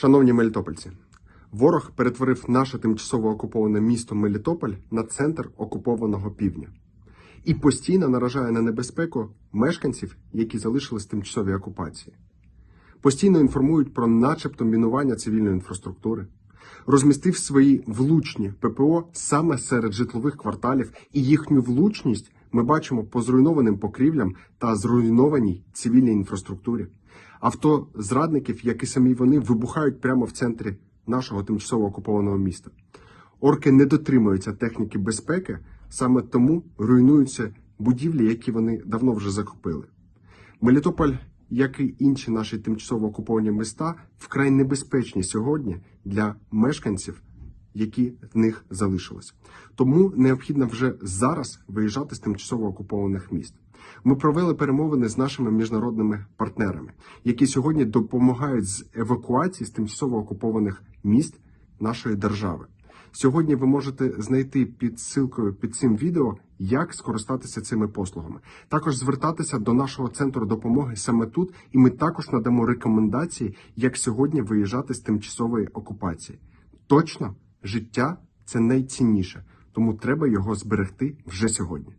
Шановні мелітопольці, ворог перетворив наше тимчасово окуповане місто Мелітополь на центр окупованого півдня і постійно наражає на небезпеку мешканців, які залишились в тимчасовій окупації. Постійно інформують про начебто мінування цивільної інфраструктури, розмістив свої влучні ППО саме серед житлових кварталів, і їхню влучність ми бачимо по зруйнованим покрівлям та зруйнованій цивільній інфраструктурі. Авто зрадників, як і самі вони, вибухають прямо в центрі нашого тимчасово окупованого міста. Орки не дотримуються техніки безпеки, саме тому руйнуються будівлі, які вони давно вже закупили. Мелітополь, як і інші наші тимчасово окуповані міста, вкрай небезпечні сьогодні для мешканців, які в них залишились. Тому необхідно вже зараз виїжджати з тимчасово окупованих міст. Ми провели перемовини з нашими міжнародними партнерами, які сьогодні допомагають з евакуації з тимчасово окупованих міст нашої держави. Сьогодні ви можете знайти під ссылкою під цим відео, як скористатися цими послугами. Також звертатися до нашого центру допомоги саме тут, і ми також надамо рекомендації, як сьогодні виїжджати з тимчасової окупації. Точно, життя це найцінніше, тому треба його зберегти вже сьогодні.